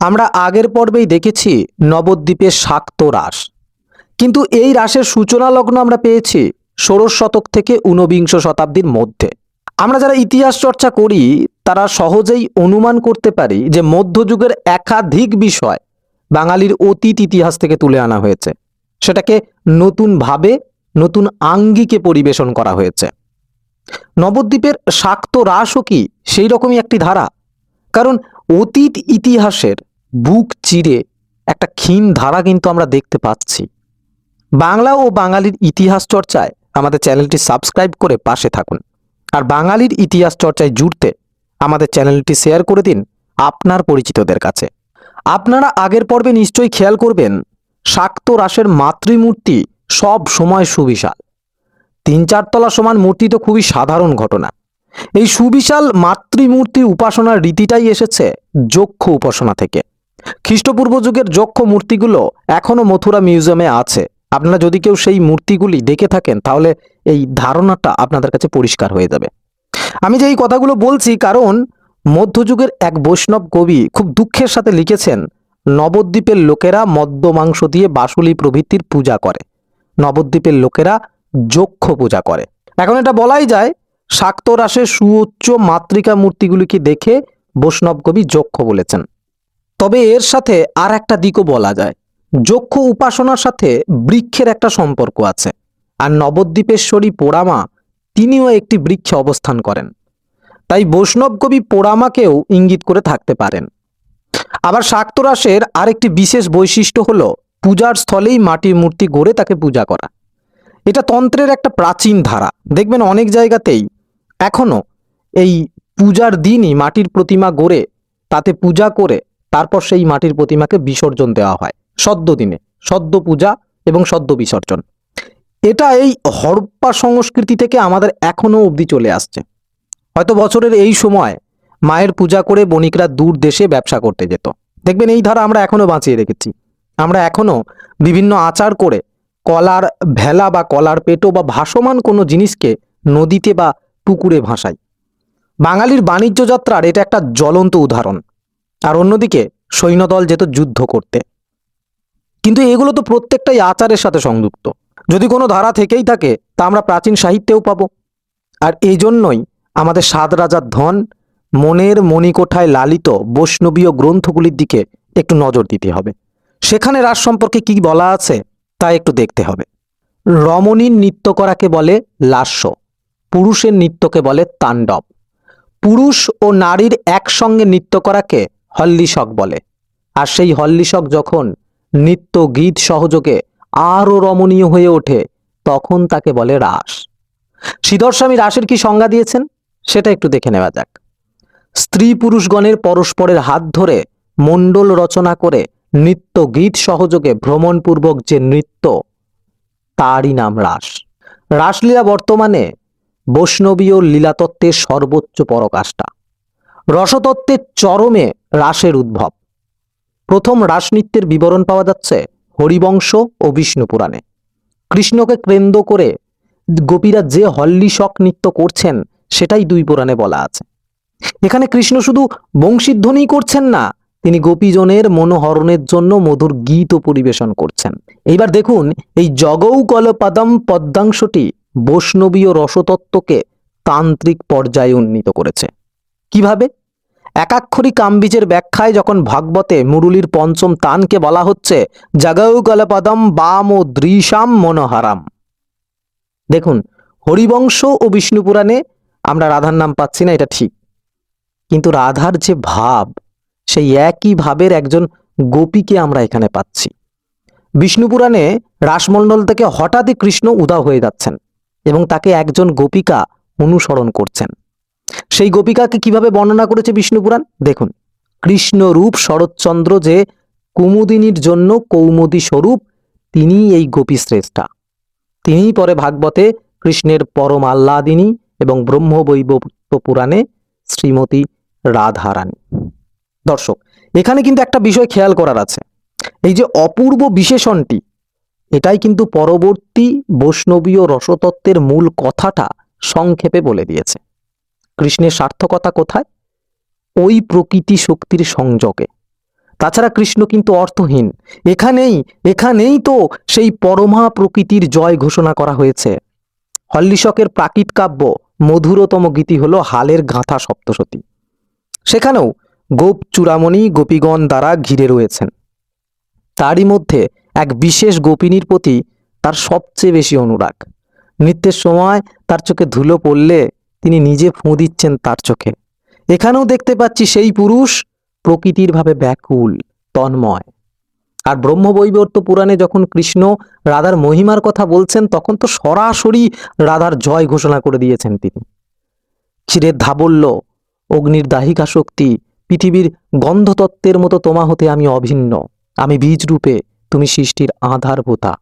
আমরা আগের পর্বেই দেখেছি নবদ্বীপের শাক্ত রাস। কিন্তু এই রাসের সূচনা লগ্ন আমরা পেয়েছি ষোড়শ শতক থেকে ঊনবিংশ শতাব্দীর মধ্যে। আমরা যারা ইতিহাস চর্চা করি, তারা সহজেই অনুমান করতে পারি যে মধ্যযুগের একাধিক বিষয় বাঙালির অতীত ইতিহাস থেকে তুলে আনা হয়েছে। সেটাকে নতুনভাবে, নতুন আঙ্গিকে পরিবেশন করা হয়েছে। নবদ্বীপের শাক্ত রাসও কি সেই রকমই একটি ধারা? কারণ অতীত ইতিহাসের বুক চিরে একটা ক্ষীণ ধারা কিন্তু আমরা দেখতে পাচ্ছি। বাংলা ও বাঙালির ইতিহাস চর্চায় আমাদের চ্যানেলটি সাবস্ক্রাইব করে পাশে থাকুন। আর বাঙালির ইতিহাস চর্চায় জুড়তে আমাদের চ্যানেলটি শেয়ার করে দিন আপনার পরিচিতদের কাছে। আপনারা আগের পর্বে নিশ্চয়ই খেয়াল করবেন, শাক্ত রাসের মাতৃমূর্তি সব সময় সুবিশাল। তিন চারতলা সমান মূর্তি তো খুবই সাধারণ ঘটনা। এই সুবিশাল মাতৃমূর্তি উপাসনার রীতিটাই এসেছে যক্ষ উপাসনা থেকে। খ্রিস্টপূর্ব যুগের যক্ষ মূর্তিগুলো এখনও মথুরা মিউজিয়ামে আছে। আপনারা যদি কেউ সেই মূর্তিগুলি দেখে থাকেন, তাহলে এই ধারণাটা আপনাদের কাছে পরিষ্কার হয়ে যাবে। আমি যে এই কথাগুলো বলছি, কারণ মধ্যযুগের এক বৈষ্ণব কবি খুব দুঃখের সাথে লিখেছেন, নবদ্বীপের লোকেরা মদ্য মাংস দিয়ে বাসুলি প্রভৃতির পূজা করে। নবদ্বীপের লোকেরা যক্ষ পূজা করে। এখন এটা বলাই যায় শাক্ত রাসের সুউচ্চ মাতৃকা মূর্তিগুলিকে দেখে বৈষ্ণব কবি যক্ষ বলেছেন। তবে এর সাথে আর একটা দিকও বলা যায়। যক্ষ উপাসনার সাথে বৃক্ষের একটা সম্পর্ক আছে। আর নবদ্বীপেশ্বরী পোড়ামা, তিনিও একটি বৃক্ষে অবস্থান করেন। তাই বৈষ্ণব কবি পোড়ামাকেও ইঙ্গিত করে থাকতে পারেন। আবার শাক্তরাসের আরেকটি বিশেষ বৈশিষ্ট্য হলো, পূজার স্থলেই মাটির মূর্তি গড়ে তাকে পূজা করা। এটা তন্ত্রের একটা প্রাচীন ধারা। দেখবেন অনেক জায়গাতেই এখনও এই পূজার দিনই মাটির প্রতিমা গড়ে তাতে পূজা করে তারপর সেই মাটির প্রতিমাকে বিসর্জন দেওয়া হয়, সদ্য দিনে, সদ্য পূজা এবং সদ্য বিসর্জন। এটা এই হরপ্পা সংস্কৃতি থেকে আমাদের এখনও অবধি চলে আসছে। হয়তো বছরের এই সময় মায়ের পূজা করে বণিকরা দূর দেশে ব্যবসা করতে যেত। দেখবেন এই ধারা আমরা এখনও বাঁচিয়ে রেখেছি। আমরা এখনও বিভিন্ন আচার করে কলার ভেলা বা কলার পেটো বা ভাসমান কোনো জিনিসকে নদীতে বা পুকুরে ভাসাই। বাঙালির বাণিজ্য যাত্রার এটা একটা জ্বলন্ত উদাহরণ। আর অন্যদিকে সৈন্যদল যেত যুদ্ধ করতে। কিন্তু এগুলো তো প্রত্যেকটাই আচারের সাথে সংযুক্ত। যদি কোনো ধারা থেকেই থাকে, তা আমরা প্রাচীন সাহিত্যেও পাবো। আর এই জন্যই আমাদের সাত রাজার ধন মনের মণিকোঠায় লালিত বৈষ্ণবীয় গ্রন্থগুলির দিকে একটু নজর দিতে হবে। সেখানে রাজ সম্পর্কে কি বলা আছে, তা একটু দেখতে হবে। রমণীর নৃত্য করাকে বলে লাস্য, পুরুষের নৃত্যকে বলে তাণ্ডব। পুরুষ ও নারীর একসঙ্গে নৃত্য করাকে হল্লিশক বলে। আর সেই হল্লিশক যখন নৃত্য গীত সহযোগে আরও রমণীয় হয়ে ওঠে, তখন তাকে বলে রাস। স্বামী রাসের কি সংজ্ঞা দিয়েছেন? সেটা একটু দেখে নেওয়া যাক। স্ত্রী পুরুষগণের পরস্পরের হাত ধরে মণ্ডল রচনা করে নৃত্য গীত সহযোগে ভ্রমণপূর্বক যে নৃত্য, তারই নাম রাস। রাসলীলা বর্তমানে বৈষ্ণবীয় লীলাতত্ত্বের সর্বোচ্চ পরকাষ্ঠা। রসতত্ত্বের চরমে রাসের উদ্ভব। প্রথম রাসনৃত্যের বিবরণ পাওয়া যাচ্ছে হরিবংশ ও বিষ্ণু পুরাণে। কৃষ্ণকে কেন্দ্র করে গোপীরা যে হল্লিশক নৃত্য করছেন, সেটাই দুই পুরাণে বলা আছে। এখানে কৃষ্ণ শুধু বংশীধ্বনি করছেন না, তিনি গোপীজনের মনোহরণের জন্য মধুর গীতও পরিবেশন করছেন। এইবার দেখুন, এই জগৌ কলপাদম পদ্মাংশটি বৈষ্ণবীয় রসতত্ত্বকে তান্ত্রিক পর্যায়ে উন্নীত করেছে। কীভাবে? একাক্ষরী কামবীজের ব্যাখ্যায় যখন ভাগবতে মুরুলির পঞ্চম তানকে বলা হচ্ছে জগৌ কলপদম বাম ও দৃশাম মনোহারাম। দেখুন, হরিবংশ ও বিষ্ণু পুরাণে আমরা রাধার নাম পাচ্ছি না, এটা ঠিক। কিন্তু রাধার যে ভাব, সেই একই ভাবের একজন গোপীকে আমরা এখানে পাচ্ছি। বিষ্ণু পুরাণে রাসমণ্ডল থেকে হঠাৎই কৃষ্ণ উদা হয়ে যাচ্ছেন এবং তাকে একজন গোপিকা অনুসরণ করছেন। সেই গোপিকাকে কীভাবে বর্ণনা করেছে বিষ্ণুপুরাণ দেখুন কৃষ্ণ রূপ শরৎচন্দ্র যে কুমুদিনীর জন্য কৌমুদী স্বরূপ, তিনিই এই গোপী শ্রেষ্ঠা। তিনিই পরে ভাগবতে কৃষ্ণের পরম আহ্লাদিনী এবং ব্রহ্মবৈবত্য পুরাণে শ্রীমতী রাধারানী। দর্শক, এখানে কিন্তু একটা বিষয় খেয়াল করার আছে। এই যে অপূর্ব বিশেষণটি, এটাই কিন্তু পরবর্তী বৈষ্ণবীয় রসতত্ত্বের মূল কথাটা সংক্ষেপে বলে দিয়েছে। কৃষ্ণের সার্থকতা কোথায়? ওই প্রকৃতি শক্তির সংযোগে। তাছাড়া কৃষ্ণ কিন্তু অর্থহীন। এখানেই এখানেই তো সেই পরমা প্রকৃতির জয় ঘোষণা করা হয়েছে। হল্লিশকের প্রাকৃত কাব্য, মধুরতম গীতি হলো হালের গাঁথা সপ্তশতী। সেখানেও গোপ চূড়ামণি গোপীগণ দ্বারা ঘিরে রয়েছেন। তারই মধ্যে এক বিশেষ গোপিনীর প্রতি তার সবচেয়ে বেশি অনুরাগ। নৃত্যের সময় তার চোখে ধুলো পড়লে তিনি নিজে ফুঁ দিচ্ছেন তার চোখে। এখানেও দেখতে পাচ্ছি সেই পুরুষ প্রকৃতির ভাবে ব্যাকুল, তন্ময়। আর ব্রহ্ম ব্রহ্মবৈবর্ত পুরাণে যখন কৃষ্ণ রাধার মহিমার কথা বলছেন, তখন তো সরাসরি রাধার জয় ঘোষণা করে দিয়েছেন তিনি। ক্ষীরের ধাবল্য, অগ্নির দাহিকা শক্তি, পৃথিবীর গন্ধতত্ত্বের মতো তোমা হতে আমি অভিন্ন। আমি বীজ রূপে তুমি সৃষ্টির আধারভূতা।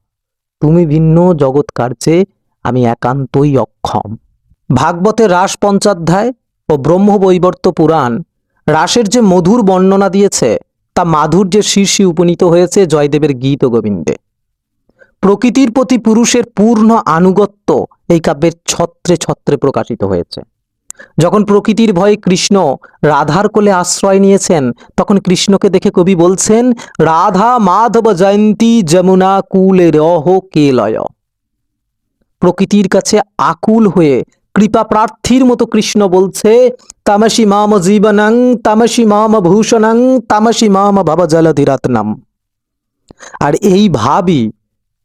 তুমি ভিন্ন জগৎ কার্যে আমি একান্তই অক্ষম। ভাগবতের রাস পঞ্চাধ্যায় ও ব্রহ্মবৈবর্ত পুরাণ রাসের যে মধুর বর্ণনা দিয়েছে, তা মাধুর্যের শীর্ষে উপনীত হয়েছে জয়দেবের গীত গোবিন্দে। প্রকৃতির প্রতি পুরুষের পূর্ণ আনুগত্য এই কাব্যের ছত্রে ছত্রে প্রকাশিত হয়েছে। যখন প্রকৃতির ভয়ে কৃষ্ণ রাধার কোলে আশ্রয় নিয়েছেন, তখন কৃষ্ণকে দেখে কবি বলছেন, রাধা মাধব জয়ন্তী যমুনা কুলে রহ কেলয়। প্রকৃতির কাছে আকুল হয়ে কৃপা প্রার্থীর মতো কৃষ্ণ বলছে, তামসি মাম জীবনং, তামসি মাম ভূষণং, তামসি মাম ভব জলধিরত্নম আর এই ভাবই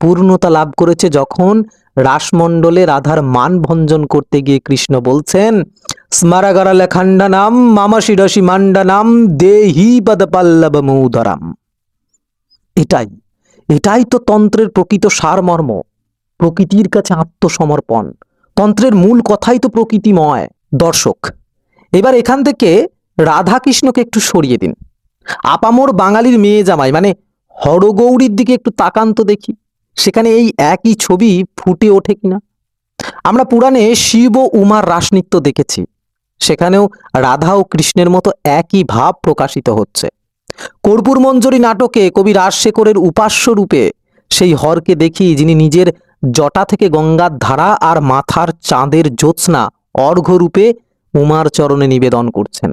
পূর্ণতা লাভ করেছে যখন রাসমণ্ডলে রাধার মান ভঞ্জন করতে গিয়ে কৃষ্ণ বলছেন স্মারাগারা লেখান্ডানাম মামা শিরসি মান্ডানাম দেহি পদ পল্লব মৌদরাম এটাই এটাই তো তন্ত্রের প্রকৃত সারমর্ম, প্রকৃতির কাছে আত্মসমর্পণ। তন্ত্রের মূল কথাই তো প্রকৃতিময়, দর্শক। এবার এখান থেকে রাধা কৃষ্ণকে একটু সরিয়ে দিন। আপামোর বাঙালির মেয়ে জামাই মানে হরগৌরীর দিকে একটু তাকান্ত দেখি, সেখানে এই একই ছবি ফুটে ওঠে কিনা? আমরা পুরাণে শিব ও উমার রাসনৃত্য দেখেছি, সেখানেও রাধা ও কৃষ্ণের মতো একই ভাব প্রকাশিত হচ্ছে। কর্পূর মঞ্জরি নাটকে কবি রাজশেখরের উপাস্য রূপে সেই হরকে দেখি যিনি নিজের জটা থেকে গঙ্গার ধারা আর মাথার চাঁদের জ্যোৎস্না অর্ঘ্যরূপে উমার চরণে নিবেদন করছেন।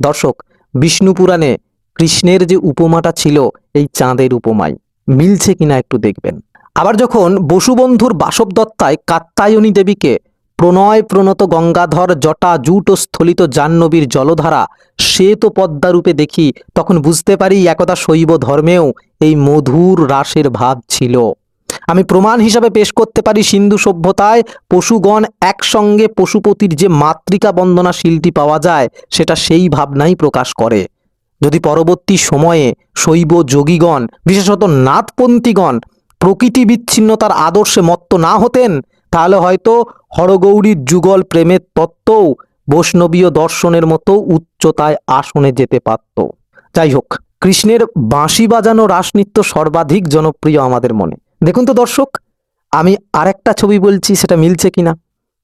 দর্শক, বিষ্ণু পুরাণে কৃষ্ণের যে উপমাটা ছিল, এই চাঁদের উপমাই মিলছে কিনা একটু দেখবেন। আবার যখন বসুবন্ধুর বাসব দত্তায় কাত্তায়নী দেবীকে প্রণয় প্রণত গঙ্গাধর জটা জুট ও স্থলিত জাহ্নবীর জলধারা শ্বেত পদ্মারূপে দেখি, তখন বুঝতে পারি একদা শৈব ধর্মেও এই মধুর রাসের ভাব ছিল। আমি প্রমাণ হিসাবে পেশ করতে পারি সিন্ধু সভ্যতায় পশুগণ একসঙ্গে পশুপতির যে মাতৃকা বন্দনা শিলটি পাওয়া যায়, সেটা সেই ভাবনাই প্রকাশ করে। যদি পরবর্তী সময়ে শৈব যোগীগণ, বিশেষত নাথপন্থীগণ, প্রকৃতি বিচ্ছিন্নতার আদর্শে মত্ত না হতেন, তাহলে হয়তো হরগৌরীর যুগল প্রেমের তত্ত্বও বৈষ্ণবীয় দর্শনের মতো উচ্চতায় আসনে যেতে পারত। যাই হোক, কৃষ্ণের বাঁশি বাজানো রাসনৃত্য সর্বাধিক জনপ্রিয় আমাদের মনে। দেখুন তো দর্শক, আমি আরেকটা ছবি বলছি, সেটা মিলছে কিনা?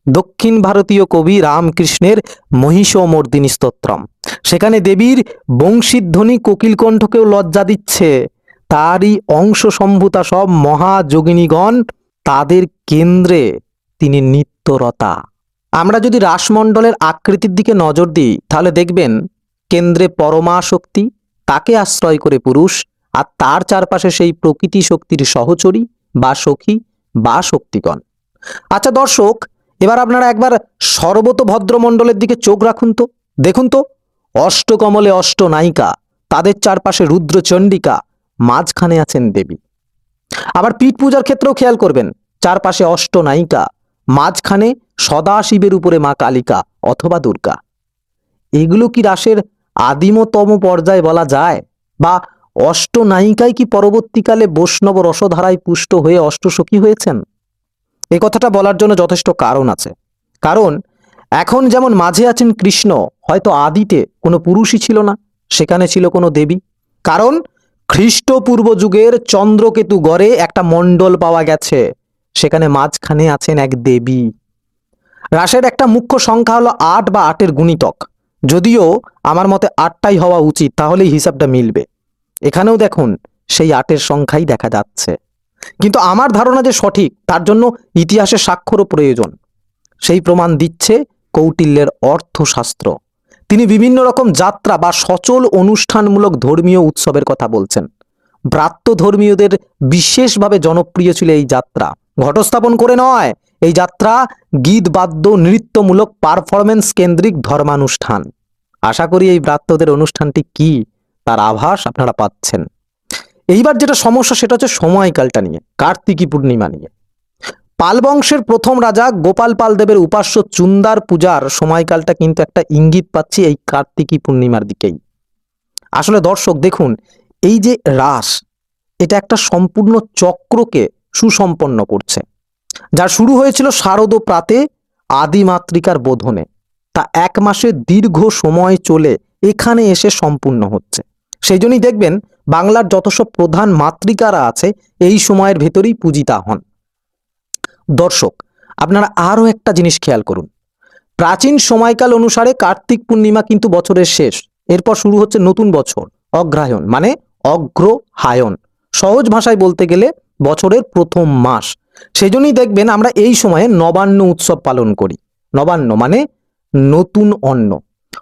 দক্ষিণ ভারতীয় কবি রামকৃষ্ণের মহিষমর্দিনী স্তোত্রম। সেখানে দেবীর বংশীধ্বনি কোকিলকণ্ঠকেও লজ্জা দিচ্ছে। তারই অংশ সম্ভূতা সব মহাযোগিনীগণ, তাদের কেন্দ্রে তিনি নিত্যরতা। আমরা যদি রাসমণ্ডলের আকৃতির দিকে নজর দিই, তাহলে দেখবেন, কেন্দ্রে পরমা শক্তি, তাকে আশ্রয় করে পুরুষ, আর তার চারপাশে সেই প্রকৃতি শক্তির সহচরী বা সখী বা শক্তিগণ। আচ্ছা দর্শক, এবার আপনারা একবার সর্বতভদ্র মণ্ডলের দিকে চোখ রাখুন তো। দেখুন তো, অষ্টকমলে অষ্ট নায়িকা তাদের চারপাশে রুদ্র চণ্ডিকা মাঝখানে আছেন দেবী। আবার পীঠ পূজার ক্ষেত্রেও খেয়াল করবেন, চারপাশে অষ্ট নায়িকা মাঝখানে সদাশিবের উপরে মা কালিকা অথবা দুর্গা। এগুলো কি রাসের আদিমতম পর্যায়ে বলা যায়? বা অষ্টনায়িকাই কি পরবর্তীকালে বৈষ্ণব রসধারায় পুষ্ট হয়ে অষ্টসখী হয়েছেন? এ কথাটা বলার জন্য যথেষ্ট কারণ আছে। কারণ, এখন যেমন মাঝে আছেন কৃষ্ণ, হয়তো আদিতে কোনো পুরুষই ছিল না, সেখানে ছিল কোনো দেবী। কারণ খ্রিস্টপূর্ব যুগের চন্দ্রকেতু গড়ে একটা মণ্ডল পাওয়া গেছে, সেখানে মাঝখানে আছেন এক দেবী। রাসের একটা মুখ্য সংখ্যা হলো আট বা আটের গুণিতক। যদিও আমার মতে আটটাই হওয়া উচিত, তাহলেই হিসাবটা মিলবে। এখানেও দেখুন, সেই আটের সংখ্যাই দেখা যাচ্ছে। কিন্তু আমার ধারণা যে সঠিক, তার জন্য ইতিহাসের স্বাক্ষরও প্রয়োজন। সেই প্রমাণ দিচ্ছে কৌটিল্যের অর্থশাস্ত্র। তিনি বিভিন্ন রকম যাত্রা বা সচল অনুষ্ঠানমূলক ধর্মীয় উৎসবের কথা বলছেন। ব্রাত্য ধর্মীয়দের বিশেষভাবে জনপ্রিয় ছিল এই যাত্রা। ঘটস্থাপন করে নয়, এই যাত্রা গীত, বাদ্য, নৃত্যমূলক পারফরমেন্স কেন্দ্রিক ধর্মানুষ্ঠান। আশা করি এই ব্রাত্যদের অনুষ্ঠানটি কি তার আভাস আপনারা পাচ্ছেন। এইবার যেটা সমস্যা সেটা হচ্ছে সময়কালটা নিয়ে, কার্তিকী পূর্ণিমা নিয়ে। পাল বংশের প্রথম রাজা গোপাল পাল দেবের উপাস্য চুন্দার পূজার সময়কালটা কিন্তু একটা ইঙ্গিত পাচ্ছি এই কার্তিকী পূর্ণিমার দিকেই। আসলে দর্শক, দেখুন, এই যে রাস, এটা একটা সম্পূর্ণ চক্রকে সুসম্পন্ন করছে। যা শুরু হয়েছিল শারদ প্রাতে আদিমাতৃকার বোধনে। তা এক মাসের দীর্ঘ সময় চলে এখানে এসে সম্পূর্ণ হচ্ছে। সেই জন্যই দেখবেন বাংলার যত সব প্রধান মাতৃকারা আছে, এই সময়ের ভেতরেই পূজিতা হন। দর্শক, আপনারা আরও একটা জিনিস খেয়াল করুন। প্রাচীন সময়কাল অনুসারে কার্তিক পূর্ণিমা কিন্তু বছরের শেষ। এরপর শুরু হচ্ছে নতুন বছর, অগ্রহায়ণ মানে অগ্রহায়ণ। সহজ ভাষায় বলতে গেলে বছরের প্রথম মাস। সেই জন্যই দেখবেন আমরা এই সময়ে নবান্ন উৎসব পালন করি। নবান্ন মানে নতুন অন্ন।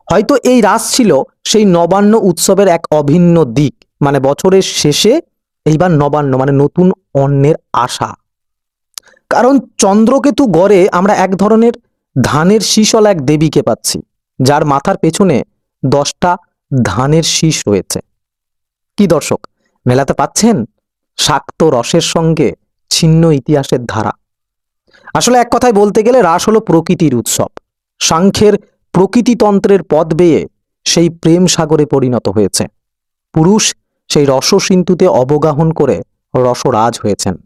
হয়তো এই রাস ছিল সেই নবান্ন উৎসবের এক অভিন্ন দিক মানে বছরের শেষে এইবার নবান্ন মানে নতুন অন্নের আশা। কারণ চন্দ্রকেতু গড়ে আমরা এক ধরনের ধানের শীষল এক দেবীকে পাচ্ছি, যার মাথার পেছনে দশটা ধানের শীষ রয়েছে। কি দর্শক, মেলাতে পাচ্ছেন? শাক্ত রসের সঙ্গে ছিন্ন ইতিহাসের ধারা। আসলে এক কথায় বলতে গেলে রাস হলো প্রকৃতির উৎসব। সাংখ্যের প্রকৃতিতন্ত্রের পথ বেয়ে সেই প্রেম সাগরে পরিণত হয়েছে। পুরুষ সেই রসসিন্তুতে অবগাহন করে রসরাজ হয়েছেন।